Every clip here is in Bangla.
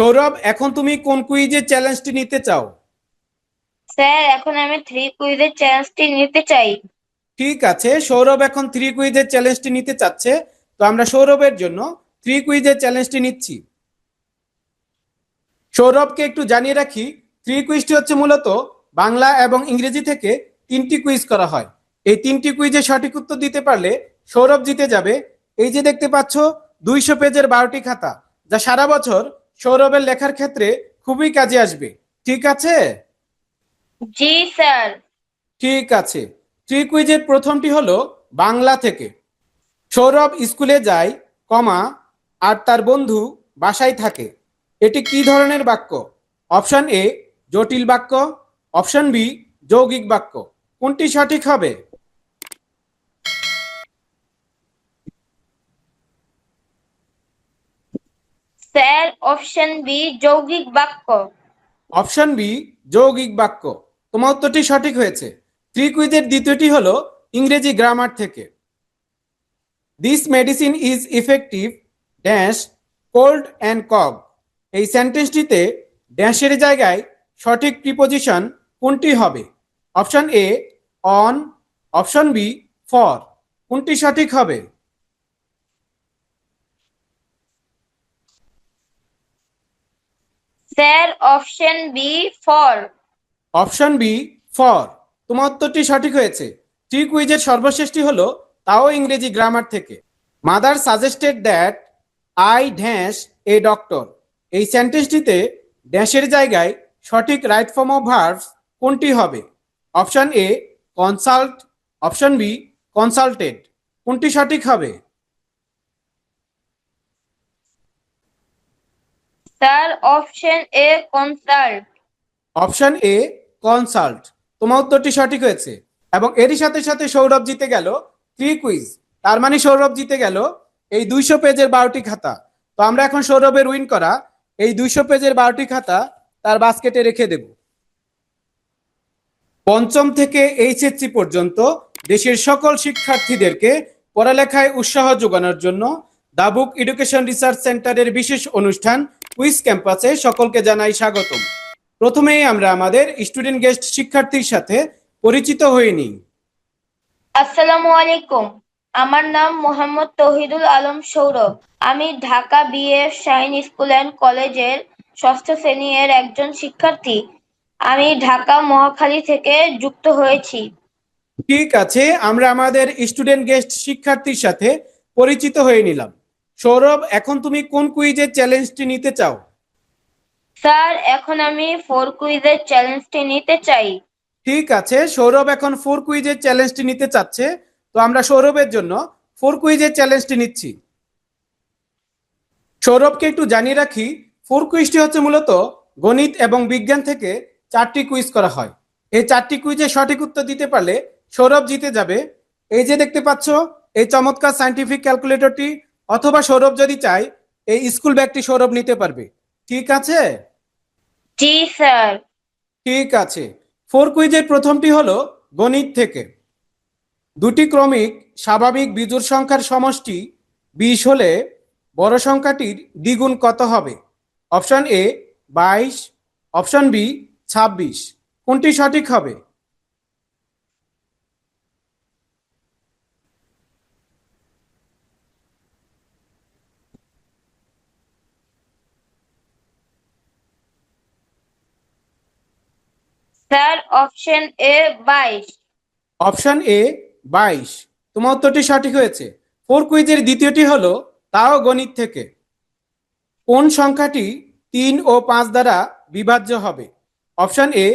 সৌরভ এখন তুমি কোন কুইজের চ্যালেঞ্জটি নিতে চাও? স্যার এখন আমি থ্রি কুইজের চ্যালেঞ্জটি নিতে চাই। ঠিক আছে সৌরভ এখন থ্রি কুইজের চ্যালেঞ্জটি নিতে চাচ্ছে। তো আমরা সৌরভের জন্য থ্রি কুইজের চ্যালেঞ্জটি নিচ্ছি। সৌরভকে একটু জানিয়ে রাখি থ্রি কুইজটি হচ্ছে মূলত বাংলা এবং ইংরেজি থেকে তিনটি কুইজ করা হয়। এই তিনটি কুইজে সঠিক উত্তর দিতে পারলে সৌরভ জিতে যাবে। এই যে দেখতে পাচ্ছ দুইশো পেজের বারোটি খাতা যা সারা বছর সৌরভের লেখার ক্ষেত্রে খুবই কাজে আসবে। ঠিক আছে? জি স্যার। ঠিক আছে। থ্রি কুইজের প্রথমটি হলো বাংলা থেকে। সৌরভ স্কুলে যায় কমা আর তার বন্ধু বাসায় থাকে। এটি কি ধরনের বাক্য? অপশন এ জটিল বাক্য। অপশন বি যৌগিক বাক্য। কোনটি সঠিক হবে? স্যার, অপশন বি, যৌগিক বাক্য। অপশন বি, যৌগিক বাক্য। তোমার উত্তরটি সঠিক হয়েছে। থ্রি কুইজের দ্বিতীয়টি হলো ইংরেজি গ্রামার থেকে। This medicine is effective dash cold and cough এই সেন্টেন্সটিতে ড্যাশের জায়গায় সঠিক প্রিপোজিশন কোনটি হবে? Option A on option B for কোনটি সঠিক হবে? Sir, option B for option B for তোমার উত্তরটি সঠিক হয়েছে। থ্রি কুইজের সর্বশেষটি হলো, তাও ইংরেজি গ্রামার থেকে। Mother suggested that I dash a doctor এই সেন্টেন্সটিতে ড্যাশের জায়গায় সঠিক রাইট ফর্ম অফ ভার্বস কোনটি হবে? Option A consult option B consulted কোনটি সঠিক হবে? Sir option A consult option A consult তোমার উত্তরটি সঠিক হয়েছে। এবং এরই সাথে সাথে সৌরভ জিতে গেল থ্রি কুইজ তার মানে সৌরভ জিতে গেল এই দুইশো পেজের বারোটি খাতা। তো আমরা এখন সৌরভের উইন করা। এই দুইশো পেজের বারোটি খাতা তার বাস্কেটে রেখে দেব। পঞ্চম থেকে এইচএসসি পর্যন্ত দেশের সকল শিক্ষার্থীদেরকে পড়ালেখায় উৎসাহ যোগানোর জন্য দাবুক এডুকেশন রিসার্চ সেন্টারের বিশেষ অনুষ্ঠান কুইজ ক্যাম্পাসে সকলকে জানাই স্বাগতম। প্রথমেই আমরা আমাদের স্টুডেন্ট গেস্ট শিক্ষার্থীর সাথে পরিচিত হয়ে নিই। আসসালামু আলাইকুম। আমার নাম মোহাম্মদ তহিদুল আলম সৌরভ। আমি Dhaka BF shine school and কলেজের ষষ্ঠ শ্রেণি এর একজন শিক্ষার্থী। আমি ঢাকা মহাখালী থেকে যুক্ত হয়েছি। ঠিক আছে আমরা আমাদের স্টুডেন্ট গেস্ট শিক্ষার্থীর সাথে পরিচিত হয়ে নিলাম। সৌরভ এখন তুমি কোন কুইজের চ্যালেঞ্জটি নিতে চাও? স্যার এখন আমি ফোর কুইজের চ্যালেঞ্জটি নিতে চাই। ঠিক আছে সৌরভ এখন ফোর কুইজের চ্যালেঞ্জটি নিতে চাচ্ছে। তো আমরা সৌরভের জন্য ফোর কুইজের চ্যালেঞ্জটি নিচ্ছি। সৌরভকে একটু জানিয়ে রাখি ফোর কুইজটি হচ্ছে মূলত গণিত এবং বিজ্ঞান থেকে চারটি কুইজ করা হয়। এই চারটি কুইজে সঠিক উত্তর দিতে পারলে সৌরভ জিতে যাবে। এই যে দেখতে পাচ্ছ এই চমৎকার সায়েন্টিফিক ক্যালকুলেটরটি অথবা সৌরভ যদি চাই এই স্কুল ব্যাগটি সৌরভ নিতে পারবে। ঠিক আছে? জি স্যার। ঠিক আছে। ফোর কুইজের প্রথমটি হলো গণিত থেকে। দুটি ক্রমিক স্বাভাবিক বিজোড় সংখ্যার সমষ্টি বিশ হলে বড় সংখ্যাটির দ্বিগুণ কত হবে? অপশন এ বাইশ অপশন বি ছাব্বিশ। কোনটি সঠিক হবে? স্যার অপশন এ বাইশ। অপশন এ বাইশ। তোমার উত্তরটি সঠিক হয়েছে। ফোর কুইজের দ্বিতীয়টি হলো, তাও গণিত থেকে। কোন সংখ্যাটি তিন ও পাঁচ দ্বারা বিভাজ্য হবে? অপশন এ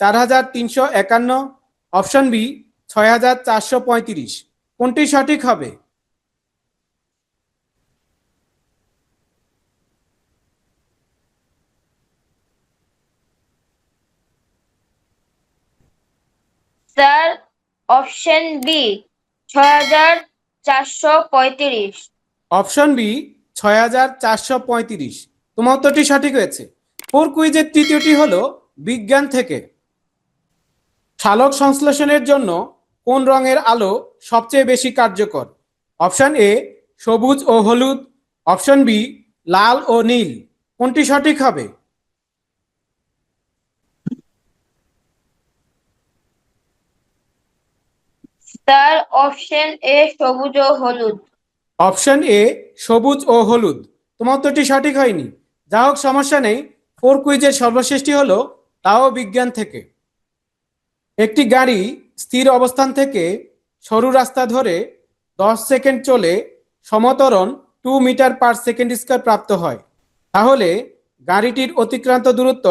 চার হাজার তিনশো একান্ন। অপশন বি ছয় হাজার চারশো পঁয়ত্রিশ। কোনটি সঠিক হবে স্যার অপশন বি, ছয় হাজার চারশো পঁয়ত্রিশ। অপশন বি, ছয় হাজার চারশো পঁয়ত্রিশ। তোমার উত্তরটি সঠিক হয়েছে। ফোর কুইজের তৃতীয়টি হলো বিজ্ঞান থেকে। সালোক সংশ্লেষণের জন্য কোন রঙের আলো সবচেয়ে বেশি কার্যকর? অপশন এ, সবুজ ও হলুদ। অপশন বি, লাল ও নীল। কোনটি সঠিক হবে? স্যার অপশন এ সবুজ ও হলুদ। অপশন এ সবুজ ও হলুদ। তোমার উত্তরটি সঠিক হয়নি। যা হোক, সমস্যা নেই। ফোর কুইজের সর্বশেষটি হলো তাও বিজ্ঞান থেকে। একটি গাড়ি স্থির অবস্থান থেকে সরু রাস্তা ধরে দশ সেকেন্ড চলে সমতরণ two metre per second square প্রাপ্ত হয়। তাহলে গাড়িটির অতিক্রান্ত দূরত্ব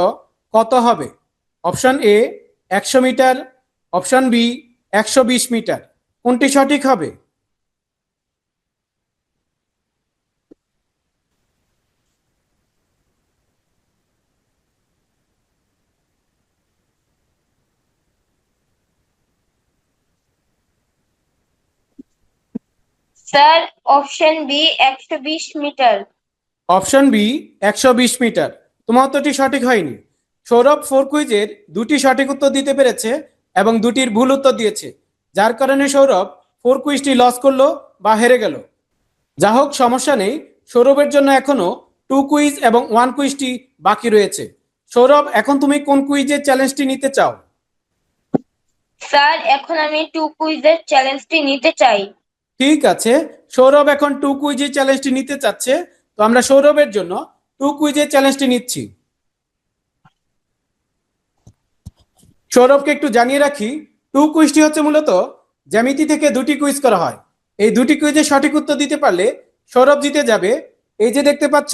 কত হবে? অপশন এ একশো মিটার, অপশন বি একশো বিশ মিটার। কোনটি সঠিক হবে? স্যার অপশন বি একশো বিশ মিটার। অপশন বি একশো বিশ মিটার। তোমার উত্তরটি সঠিক হয়নি। সৌরভ ফোর কুইজের দুটি সঠিক উত্তর দিতে পেরেছে। এবং দুটির ভুল উত্তর দিয়েছে যার কারণে সৌরভ ফোর কুইজটি লস করল বা হেরে গেল। যা হোক সমস্যা নেই। সৌরভের জন্য এখনও টু কুইজ এবং ওয়ান কুইজটি বাকি রয়েছে। সৌরভ এখন তুমি কোন কুইজের চ্যালেঞ্জটি নিতে চাও? স্যার এখন আমি টু কুইজের চ্যালেঞ্জটি নিতে চাই। ঠিক আছে। সৌরভ এখন টু কুইজের চ্যালেঞ্জটি নিতে চাচ্ছে। তো আমরা সৌরভের জন্য টু কুইজের চ্যালেঞ্জটি নিচ্ছি। সৌরভকে একটু জানিয়ে রাখি টু কুইজটি হচ্ছে মূলত জ্যামিতি থেকে দুটি কুইজ করা হয়। এই দুটি কুইজের সঠিক উত্তর দিতে পারলে সৌরভ জিতে যাবে। এই যে দেখতে পাচ্ছ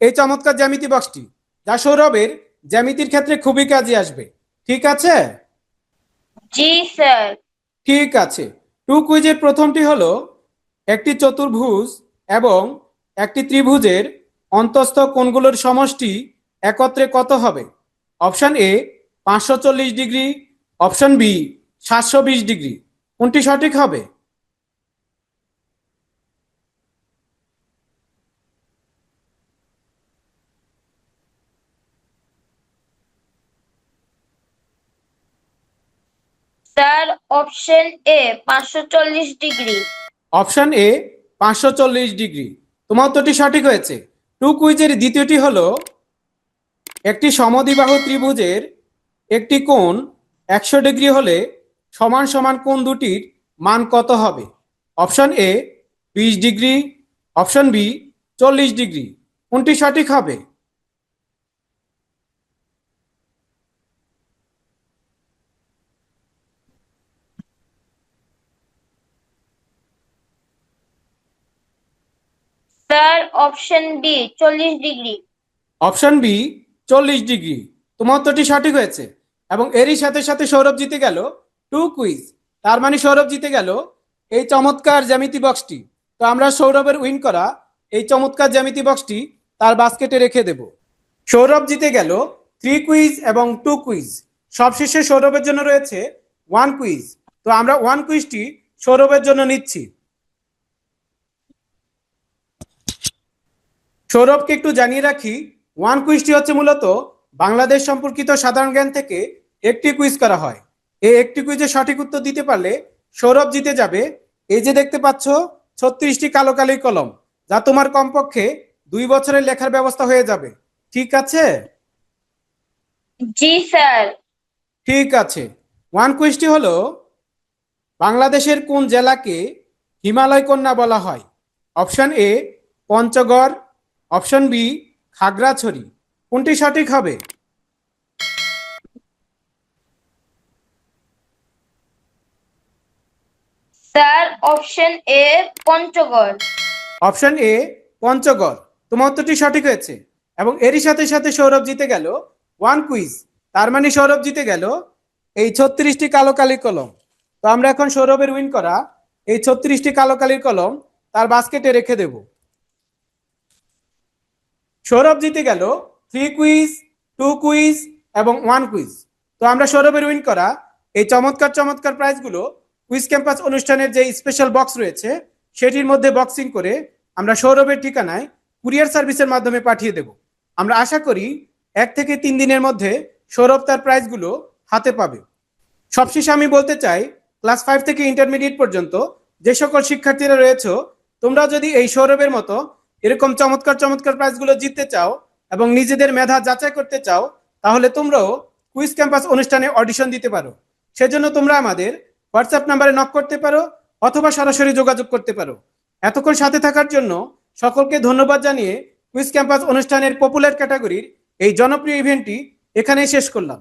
এই চমৎকার জ্যামিতি বক্সটি যা সৌরভের জ্যামিতির ক্ষেত্রে খুবই কাজে আসবে। ঠিক আছে? জি স্যার। ঠিক আছে। টু কুইজের প্রথমটি হলো একটি চতুর্ভুজ এবং একটি ত্রিভুজের অন্তস্থ কোণগুলোর সমষ্টি একত্রে কত হবে? অপশন এ পাঁচশো চল্লিশ ডিগ্রি অপশন বি সাতশো বিশ ডিগ্রি। কোনটি সঠিক হবে? স্যার অপশন এ পাঁচশো চল্লিশ ডিগ্রি। অপশন এ পাঁচশো চল্লিশ ডিগ্রি। তোমার উত্তরটি সঠিক হয়েছে। টু কুইজের দ্বিতীয়টি হলো একটি সমদ্বিবাহু ত্রিভুজের একটি কোণ একশো ডিগ্রি হলে সমান সমান কোণ দুটির মান কত হবে? অপশন এ বিশ ডিগ্রি অপশন বি চল্লিশ ডিগ্রি। কোনটি সঠিক হবে? স্যার অপশন বি চল্লিশ ডিগ্রি। অপশন বি চল্লিশ ডিগ্রি। তোমার উত্তরটি সঠিক হয়েছে। এবং এরই সাথে সাথে সৌরভ জিতে গেল টু কুইজ তার মানে সৌরভ জিতে গেল এই চমৎকার জ্যামিতি বক্সটি তো আমরা সৌরভের উইন করা এই চমৎকার জ্যামিতি বক্সটি তার বাস্কেটে রেখে দেব। সৌরভ জিতে গেল থ্রি কুইজ এবং টু কুইজ সবশেষে সৌরভের জন্য রয়েছে ওয়ান কুইজ তো আমরা ওয়ান কুইজটি সৌরভের জন্য নিচ্ছি। সৌরভকে একটু জানিয়ে রাখি ওয়ান কুইজটি হচ্ছে মূলত বাংলাদেশ সম্পর্কিত সাধারণ জ্ঞান থেকে একটি কুইজ করা হয়। এই একটি কুইজে সঠিক উত্তর দিতে পারলে সৌরভ জিতে যাবে। এই যে দেখতে পাচ্ছ ছত্রিশটি কালো কালি কলম যা তোমার কমপক্ষে দুই বছরের লেখার ব্যবস্থা হয়ে যাবে। ঠিক আছে? জি স্যার। ঠিক আছে। ওয়ান কুইজটি হলো বাংলাদেশের কোন জেলাকে হিমালয় কন্যা বলা হয়? Option A Panchagarh option B Khagrachari. কোনটি সঠিক হবে? Sir option A Panchagarh. Option A Panchagarh. তোমার উত্তরটি সঠিক হয়েছে। এবং এরই সাথে সাথে সৌরভ জিতে গেল ওয়ান কুইজ। তার মানে সৌরভ জিতে গেল এই ছত্রিশটি কালো কালির কলম। তো আমরা এখন সৌরভের উইন করা। এই ছত্রিশটি কালো কালির কলম তার বাস্কেটে রেখে দেব। সৌরভ জিতে গেল থ্রি কুইজ টু কুইজ এবং ওয়ান কুইজ তো আমরা সৌরভের উইন করা এই চমৎকার চমৎকার প্রাইজগুলো কুইজ ক্যাম্পাস অনুষ্ঠানের যে স্পেশাল বক্স রয়েছে, সেটির মধ্যে বক্সিং করে আমরা সৌরভের ঠিকানায় কুরিয়ার সার্ভিসের মাধ্যমে পাঠিয়ে দেব। আমরা আশা করি এক থেকে তিন দিনের মধ্যে সৌরভ তার প্রাইজগুলো হাতে পাবে। সবশেষে আমি বলতে চাই ক্লাস ফাইভ থেকে ইন্টারমিডিয়েট পর্যন্ত যে সকল শিক্ষার্থীরা রয়েছে, তোমরা যদি এই সৌরভের মতো এরকম চমৎকার চমৎকার প্রাইজগুলো জিততে চাও এবং নিজেদের মেধা যাচাই করতে চাও, তাহলে তোমরাও কুইজ ক্যাম্পাস অনুষ্ঠানে অডিশন দিতে পারো। সেজন্য তোমরা আমাদের হোয়াটসঅ্যাপ নাম্বারে নক করতে পারো অথবা সরাসরি যোগাযোগ করতে পারো। এতক্ষণ সাথে থাকার জন্য সকলকে ধন্যবাদ জানিয়ে কুইজ ক্যাম্পাস অনুষ্ঠানের পপুলার ক্যাটাগরির এই জনপ্রিয় ইভেন্টটি এখানেই শেষ করলাম।